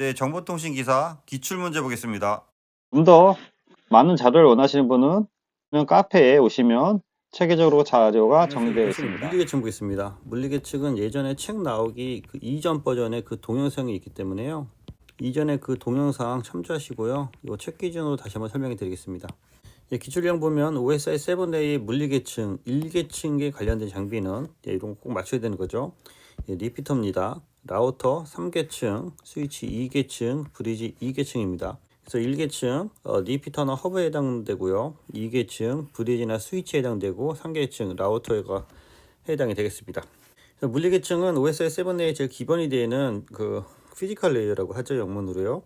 네, 정보통신 기사 기출 문제 보겠습니다. 좀 더 많은 자료를 원하시는 분은 그냥 카페에 오시면 체계적으로 자료가 정리되어 있습니다. 물리계층 보겠습니다. 물리계층은 예전에 책 나오기 그 이전 버전의 그 동영상이 있기 때문에요. 이전에 그 동영상 참조하시고요. 이책 기준으로 다시 한번 설명해 드리겠습니다. 예, 기출령 보면 OSI 7Day 물리계층 1계층에 관련된 장비는 예, 이런 거 꼭 맞춰야 되는 거죠. 예, 리피터입니다. 라우터 3계층, 스위치 2계층, 브리지 2계층입니다. 그래서 1계층 어, 리피터나 허브에 해당되고요. 2계층 브리지나 스위치에 해당되고 3계층 라우터가 해당이 되겠습니다. 물리계층은 OSI 7의 제일 기본이 되는 그 피지컬 레이어라고 하죠 영문으로요.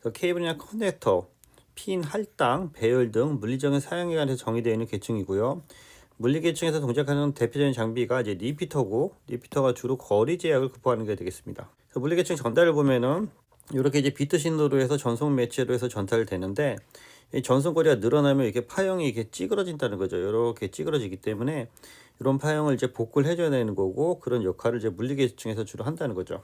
그래서 케이블이나 커넥터, 핀, 할당, 배열 등 물리적인 사용에 관해서 정의되어 있는 계층이고요. 물리계층에서 동작하는 대표적인 장비가 이제 리피터고 리피터가 주로 거리 제약을 극복하는 게 되겠습니다. 물리계층 전달을 보면은 이렇게 이제 비트 신호로 해서 전송 매체로 해서 전달을 되는데 이 전송 거리가 늘어나면 이렇게 파형이 이렇게 찌그러진다는 거죠. 이렇게 찌그러지기 때문에 이런 파형을 이제 복구를 해줘야 되는 거고 그런 역할을 이제 물리계층에서 주로 한다는 거죠.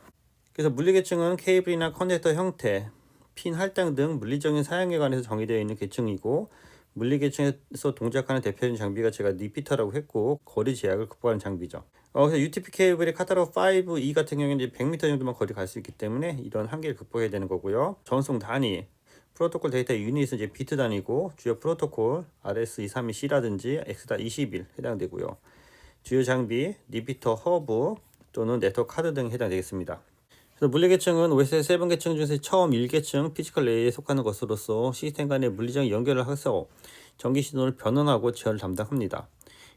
그래서 물리계층은 케이블이나 커넥터 형태, 핀 할당 등 물리적인 사용에 관해서 정의되어 있는 계층이고 물리계층에서 동작하는 대표적인 장비가 제가 리피터라고 했고 거리 제약을 극복하는 장비죠. 어, 그래서 UTP 케이블이 카타로그 5E 같은 경우에는 이제 100m 정도만 거리 갈 수 있기 때문에 이런 한계를 극복해야 되는 거고요. 전송 단위, 프로토콜 데이터 유닛은 이제 비트 단위고 주요 프로토콜 RS232C라든지 X.21 해당되고요. 주요 장비, 리피터 허브 또는 네트워크 카드 등 해당되겠습니다. 그래서 물리계층은 OSI 7계층 중에서 처음 1계층 피지컬 레이에 속하는 것으로서 시스템 간의 물리적 연결을 해서 전기 신호를 변환하고 제어를 담당합니다.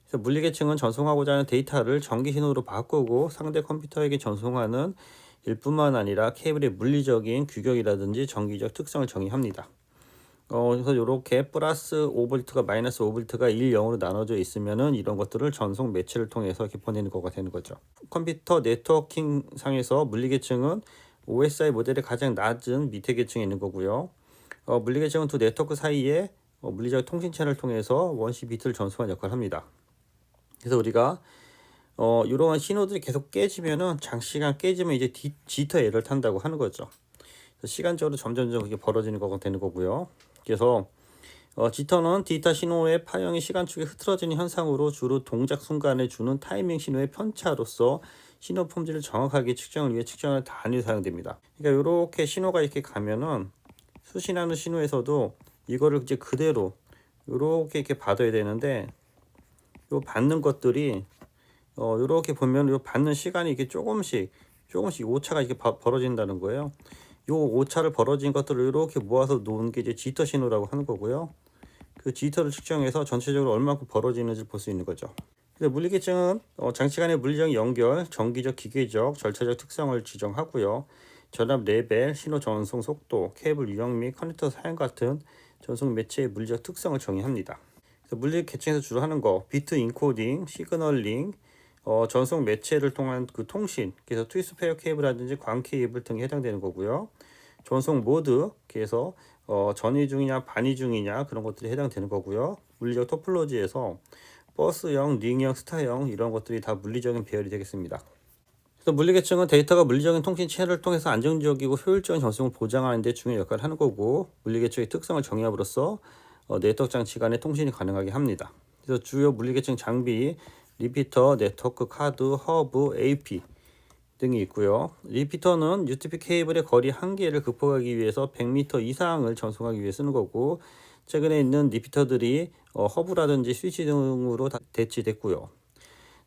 그래서 물리계층은 전송하고자 하는 데이터를 전기 신호로 바꾸고 상대 컴퓨터에게 전송하는 일뿐만 아니라 케이블의 물리적인 규격이라든지 전기적 특성을 정의합니다. 어, 그래서 이렇게 플러스 5V가 마이너스 5V가 1, 0으로 나눠져 있으면은 이런 것들을 전송 매체를 통해서 보내는 거가 되는 거죠. 컴퓨터 네트워킹 상에서 물리계층은 OSI 모델의 가장 낮은 밑에 계층에 있는 거고요. 어, 물리계층은 두 네트워크 사이에 어, 물리적 통신 채널을 통해서 원시 비트를 전송하는 역할을 합니다. 그래서 우리가 어, 이러한 신호들이 계속 깨지면은 장시간 깨지면 이제 디, 지터 에러를 탄다고 하는 거죠. 시간적으로 점점점 그게 벌어지는 거가 되는 거고요. 그래서 어, 지터는 디지털 신호의 파형이 시간축에 흐트러지는 현상으로 주로 동작 순간에 주는 타이밍 신호의 편차로서 신호 폼질을 정확하게 측정을 위해 측정하는 단위로 사용됩니다. 그러니까 이렇게 신호가 이렇게 가면은 수신하는 신호에서도 이거를 이제 그대로 이렇게 이렇게 받아야 되는데 요 받는 것들이 어 이렇게 보면 요 받는 시간이 이렇게 조금씩 조금씩 오차가 이렇게 바- 벌어진다는 거예요. 요 오차를 벌어진 것들을 이렇게 모아서 놓은 게 이제 지터 신호라고 하는 거고요. 그 지터를 측정해서 전체적으로 얼마큼 벌어지는지 볼 수 있는 거죠. 물리계층은 어, 장치 간의 물리적 연결, 정기적, 기계적, 절차적 특성을 지정하고요. 전압 레벨, 신호 전송 속도, 케이블 유형 및 커넥터 사용 같은 전송 매체의 물리적 특성을 정의합니다. 그래서 물리 계층에서 주로 하는 거 비트 인코딩, 시그널링, 어, 전송 매체를 통한 그 통신, 그래서 트위스 페어 케이블이라든지 광 케이블 등에 해당되는 거고요. 전송 모드, 그래서 어, 전이 중이냐 반이 중이냐 그런 것들이 해당되는 거고요. 물리적 토폴로지에서 버스형, 링형, 스타형 이런 것들이 다 물리적인 배열이 되겠습니다. 그래서 물리계층은 데이터가 물리적인 통신 채널을 통해서 안정적이고 효율적인 전송을 보장하는 데 중요한 역할을 하는 거고 물리계층의 특성을 정의함으로써 어, 네트워크 장치 간의 통신이 가능하게 합니다. 그래서 주요 물리계층 장비 리피터, 네트워크 카드, 허브, AP 등이 있고요. 리피터는 UTP 케이블의 거리 한계를 극복하기 위해서 100m 이상을 전송하기 위해 쓰는 거고 최근에 있는 리피터들이 어, 허브라든지 스위치 등으로 다 대치됐고요.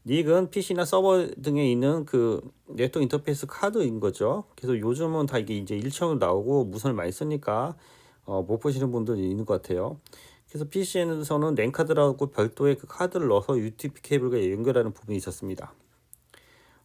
닉은 PC나 서버 등에 있는 그 네트워크 인터페이스 카드인 거죠. 그래서 요즘은 다 이게 이제 일체형으로 나오고 무선을 많이 쓰니까 어, 못 보시는 분들이 있는 것 같아요. 그래서 PC에서는 랜 카드라고 별도의 그 카드를 넣어서 UTP 케이블과 연결하는 부분이 있었습니다.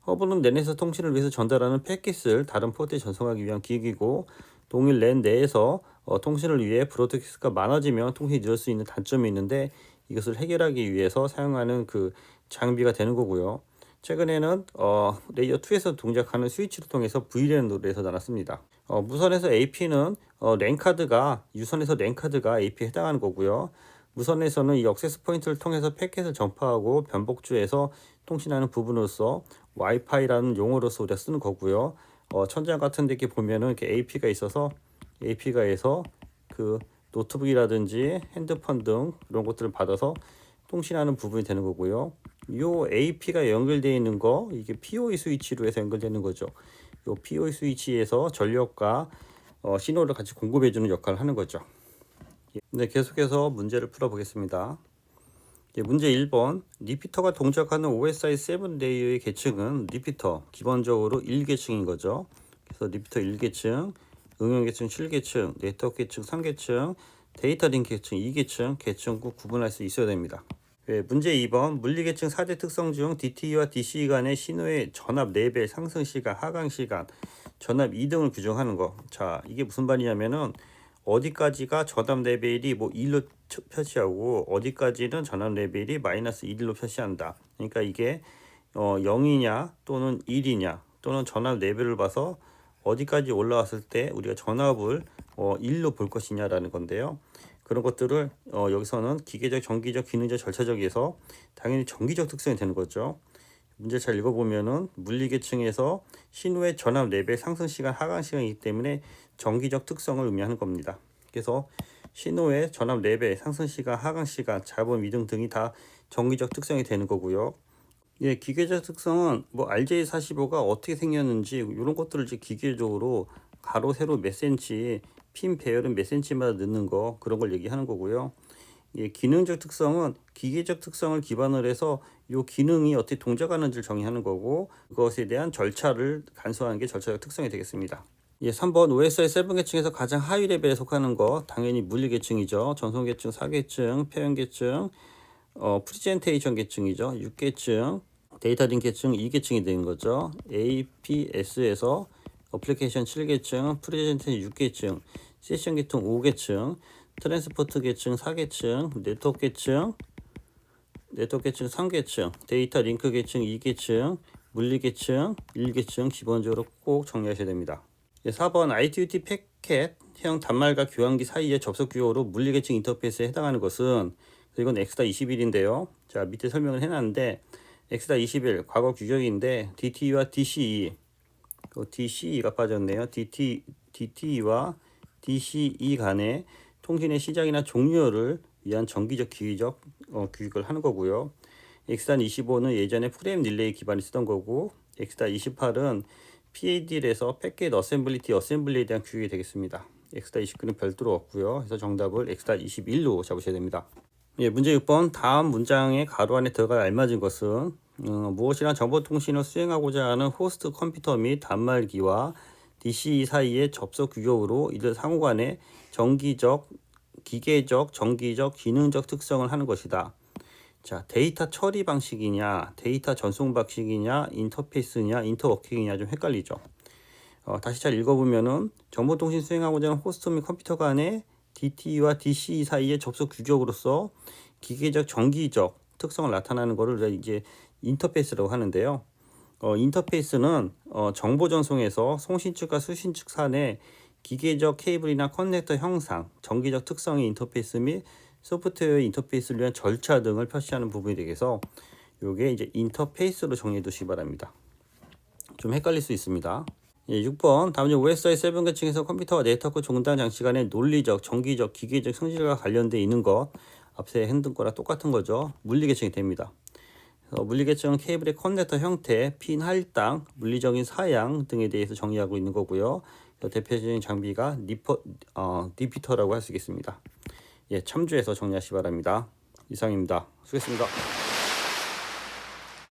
허브는 랜에서 통신을 위해서 전달하는 패킷을 다른 포트에 전송하기 위한 기기고 동일 랜 내에서 어, 통신을 위해 브로드캐스트가 많아지면 통신이 늦을 수 있는 단점이 있는데 이것을 해결하기 위해서 사용하는 그 장비가 되는 거고요. 최근에는 어, 레이어 2에서 동작하는 스위치를 통해서 VLAN으로 해서 나눴습니다. 어, 무선에서 AP는 어, 랜카드가 유선에서 랜카드가 AP에 해당하는 거고요. 무선에서는 이 억세스 포인트를 통해서 패킷을 전파하고 변복주에서 통신하는 부분으로서 와이파이라는 용어로서 우리가 쓰는 거고요. 어, 천장 같은 데 이렇게 보면은 이렇게 AP가 있어서 AP가 해서 그 노트북이라든지 핸드폰 등 이런 것들을 받아서 통신하는 부분이 되는 거고요. 요 AP가 연결되어 있는 거 이게 PoE 스위치로 해서 연결되는 거죠. 요 PoE 스위치에서 전력과 어, 신호를 같이 공급해 주는 역할을 하는 거죠. 예, 네, 계속해서 문제를 풀어 보겠습니다. 예, 문제 1번 리피터가 동작하는 OSI 7레이어의 계층은 리피터 기본적으로 1계층인 거죠. 그래서 리피터 1계층, 응용 계층 7계층, 네트워크 계층 3계층, 데이터 링크 계층 2계층, 계층 구 구분할 수 있어야 됩니다. 예, 문제 2번 물리계층 4대 특성 중 DTE와 DCE 간의 신호의 전압 레벨 상승 시간, 하강 시간, 전압 이동을 규정하는 거. 자, 이게 무슨 말이냐면은 어디까지가 전압 레벨이 뭐 1로 표시하고 어디까지는 전압 레벨이 마이너스 1로 표시한다. 그러니까 이게 어 0이냐 또는 1이냐 또는 전압 레벨을 봐서 어디까지 올라왔을 때 우리가 전압을 어 1로 볼 것이냐라는 건데요. 그런 것들을 어 여기서는 기계적, 정기적, 기능적, 절차적에서 당연히 정기적 특성이 되는 거죠. 문제 잘 읽어보면은 물리계층에서 신호의 전압 레벨 상승 시간, 하강 시간이기 때문에 정기적 특성을 의미하는 겁니다. 그래서 신호의 전압 레벨 상승 시간, 하강 시간, 자본 이동 등이 다 정기적 특성이 되는 거고요. 예, 기계적 특성은 뭐 RJ45가 어떻게 생겼는지 이런 것들을 이제 기계적으로 가로 세로 몇 센치, 핀 배열은 몇 센치마다 넣는 거 그런 걸 얘기하는 거고요. 예, 기능적 특성은 기계적 특성을 기반으로 해서 이 기능이 어떻게 동작하는지를 정의하는 거고 그것에 대한 절차를 간소화하는 게 절차적 특성이 되겠습니다. 예, 3번 OSI 7 계층에서 가장 하위 레벨에 속하는 거 당연히 물리 계층이죠. 전송 계층, 4계층, 표현 계층, 어, 프리젠테이션 계층이죠. 6계층, 데이터 링 계층 2계층이 되는 거죠. APS에서 어플리케이션 7계층, 프레젠테이션 6계층, 세션 계통 5계층, 트랜스포트 계층 4계층, 네트워크 계층, 네트워크 계층 3계층, 데이터 링크 계층 2계층, 물리 계층 1계층 기본적으로 꼭 정리하셔야 됩니다. 예, 4번 ITUT 패켓형 단말과 교환기 사이의 접속 규모로 물리 계층 인터페이스에 해당하는 것은 이건 엑스다 21인데요. 자 밑에 설명을 해놨는데 엑스다 21 과거 규격인데 DTE와 DCE 그 DCE가 빠졌네요. DT, DTE와 DCE 간의 통신의 시작이나 종료를 위한 정기적 기기적 어, 규격을 하는 거고요. 엑스단 25는 예전에 프레임 릴레이 기반이 쓰던 거고 엑스단 28은 PAD에서 패킷 어셈블리티 어셈블리에 대한 규격이 되겠습니다. 엑스단 29는 별도로 없고요. 그래서 정답을 엑스단 21로 잡으셔야 됩니다. 예, 문제 6번 다음 문장의 가로 안에 들어갈 알맞은 것은 어, 무엇이나 정보통신을 수행하고자 하는 호스트 컴퓨터 및 단말기와 DCE 사이의 접속 규격으로 이들 상호간에 정기적, 기계적, 정기적, 기능적 특성을 하는 것이다. 자, 데이터 처리 방식이냐, 데이터 전송 방식이냐, 인터페이스냐, 인터워킹이냐 좀 헷갈리죠. 어, 다시 잘 읽어보면은 정보통신 수행하고자 하는 호스트 및 컴퓨터 간의 DTE와 DCE 사이의 접속 규격으로서 기계적, 정기적 특성을 나타나는 것을 이제 인터페이스라고 하는데요. 어, 인터페이스는 어, 정보 전송에서 송신 측과 수신 측 산의 기계적 케이블이나 커넥터 형상, 정기적 특성의 인터페이스 및 소프트웨어 인터페이스를 위한 절차 등을 표시하는 부분이 되겠어. 요게 이제 인터페이스로 정리해 두시기 바랍니다. 좀 헷갈릴 수 있습니다. 예, 6번 다음 중 OSI 7 계층에서 컴퓨터와 네트워크 종단 장치 간의 논리적, 정기적, 기계적 성질과 관련돼 있는 것 앞세 핸든 거랑 똑같은 거죠. 물리 계층이 됩니다. 어, 물리계층은 케이블의 커넥터 형태, 핀 할당, 물리적인 사양 등에 대해서 정의하고 있는 거고요. 어, 대표적인 장비가 리퍼, 어, 리피터라고 할 수 있겠습니다. 예, 참조해서 정리하시기 바랍니다. 이상입니다. 수고했습니다.